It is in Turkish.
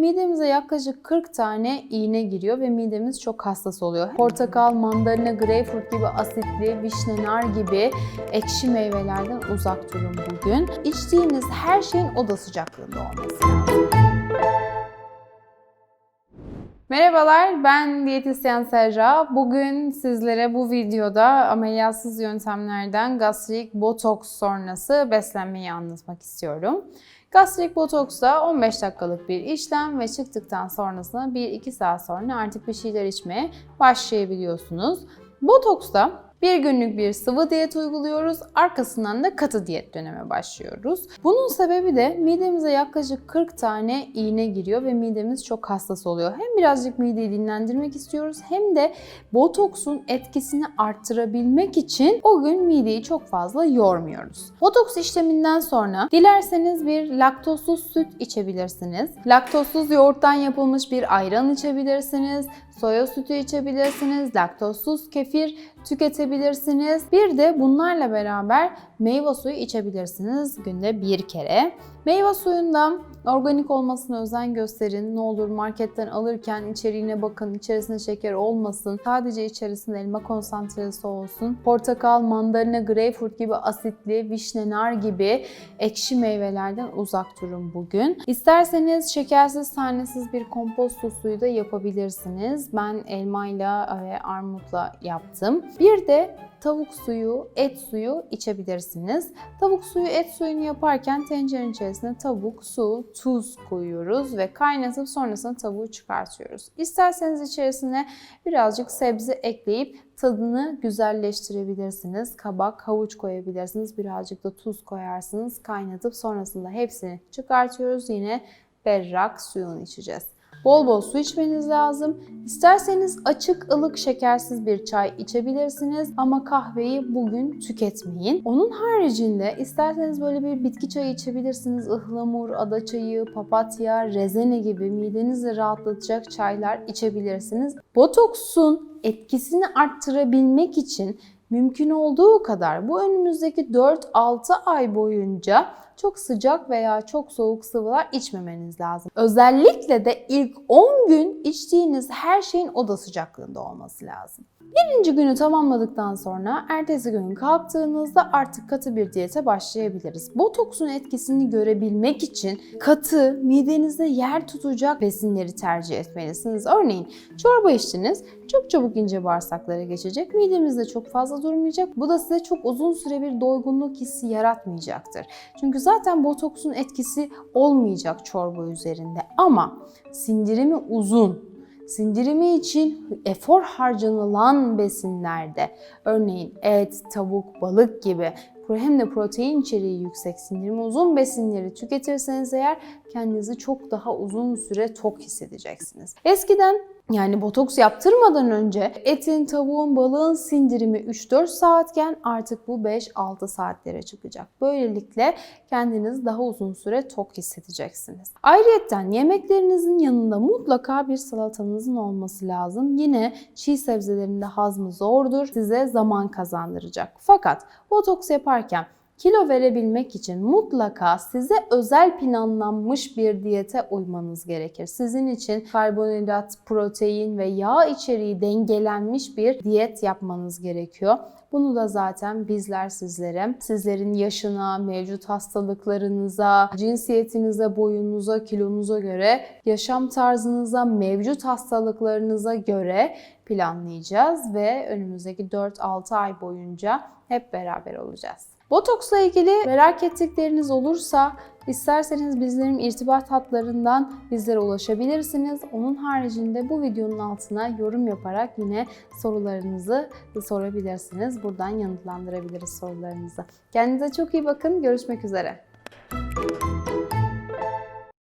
Midemize yaklaşık 40 tane iğne giriyor ve midemiz çok hassas oluyor. Portakal, mandalina, greyfurt gibi asitli, vişne, nar gibi ekşi meyvelerden uzak durun bugün. İçtiğiniz her şeyin oda sıcaklığında olması lazım. Merhabalar, ben diyetisyen Serra. Bugün sizlere bu videoda ameliyatsız yöntemlerden gastrik botoks sonrası beslenmeyi anlatmak istiyorum. Gastrik botoks da 15 dakikalık bir işlem ve çıktıktan sonrasında 1-2 saat sonra artık bir şeyler içmeye başlayabiliyorsunuz. Botoksta bir günlük bir sıvı diyet uyguluyoruz. Arkasından da katı diyet döneme başlıyoruz. Bunun sebebi de midemize yaklaşık 40 tane iğne giriyor ve midemiz çok hassas oluyor. Hem birazcık mideyi dinlendirmek istiyoruz hem de botoksun etkisini arttırabilmek için o gün mideyi çok fazla yormuyoruz. Botoks işleminden sonra dilerseniz bir laktozsuz süt içebilirsiniz. Laktozsuz yoğurttan yapılmış bir ayran içebilirsiniz soya sütü içebilirsiniz, laktozsuz kefir tüketebilirsiniz. Bir de bunlarla beraber meyve suyu içebilirsiniz günde bir kere. Meyve suyundan organik olmasına özen gösterin. Ne olur marketten alırken içeriğine bakın. İçerisinde şeker olmasın. Sadece içerisinde elma konsantresi olsun. Portakal, mandalina, greyfurt gibi asitli, vişne, nar gibi ekşi meyvelerden uzak durun bugün. İsterseniz şekersiz, tanesiz bir komposto suyu da yapabilirsiniz. Ben elmayla ve armutla yaptım. Bir de tavuk suyu, et suyu içebilirsiniz. Tavuk suyu, et suyunu yaparken tencerenin içerisine tavuk, su, tuz koyuyoruz ve kaynatıp sonrasında tavuğu çıkartıyoruz. İsterseniz içerisine birazcık sebze ekleyip tadını güzelleştirebilirsiniz. Kabak, havuç koyabilirsiniz. Birazcık da tuz koyarsınız. Kaynatıp sonrasında hepsini çıkartıyoruz. Yine berrak suyunu içeceğiz. Bol bol su içmeniz lazım. İsterseniz açık, ılık, şekersiz bir çay içebilirsiniz ama kahveyi bugün tüketmeyin. Onun haricinde isterseniz böyle bir bitki çayı içebilirsiniz. Ihlamur, ada çayı, papatya, rezene gibi midenizi rahatlatacak çaylar içebilirsiniz. Botoksun etkisini arttırabilmek için mümkün olduğu kadar bu önümüzdeki 4-6 ay boyunca çok sıcak veya çok soğuk sıvılar içmemeniz lazım. Özellikle de ilk 10 gün içtiğiniz her şeyin oda sıcaklığında olması lazım. Birinci günü tamamladıktan sonra ertesi gün kalktığınızda artık katı bir diyete başlayabiliriz. Botoksun etkisini görebilmek için katı, midenizde yer tutacak besinleri tercih etmelisiniz. Örneğin çorba içtiniz, çok çabuk ince bağırsaklara geçecek, midemizde çok fazla durmayacak. Bu da size çok uzun süre bir doygunluk hissi yaratmayacaktır. Çünkü zaten botoksun etkisi olmayacak çorba üzerinde ama sindirimi uzun, sindirimi için efor harcanılan besinlerde örneğin et, tavuk, balık gibi hem de protein içeriği yüksek sindirimi uzun besinleri tüketirseniz eğer kendinizi çok daha uzun süre tok hissedeceksiniz. Eskiden yani botoks yaptırmadan önce etin, tavuğun, balığın sindirimi 3-4 saatken artık bu 5-6 saatlere çıkacak. Böylelikle kendiniz daha uzun süre tok hissedeceksiniz. Ayrıyeten yemeklerinizin yanında mutlaka bir salatanızın olması lazım. Yine çiğ sebzelerin de hazmı zordur. Size zaman kazandıracak. Fakat botoks yaparken Kilo verebilmek için mutlaka size özel planlanmış bir diyete uymanız gerekir. Sizin için karbonhidrat, protein ve yağ içeriği dengelenmiş bir diyet yapmanız gerekiyor. Bunu da zaten bizler sizlere, sizlerin yaşına, mevcut hastalıklarınıza, cinsiyetinize, boyunuza, kilonuza göre, yaşam tarzınıza, mevcut hastalıklarınıza göre planlayacağız ve önümüzdeki 4-6 ay boyunca hep beraber olacağız. Botoksla ilgili merak ettikleriniz olursa isterseniz bizlerin irtibat hatlarından bizlere ulaşabilirsiniz. Onun haricinde bu videonun altına yorum yaparak yine sorularınızı sorabilirsiniz. Buradan yanıtlandırabiliriz sorularınızı. Kendinize çok iyi bakın. Görüşmek üzere.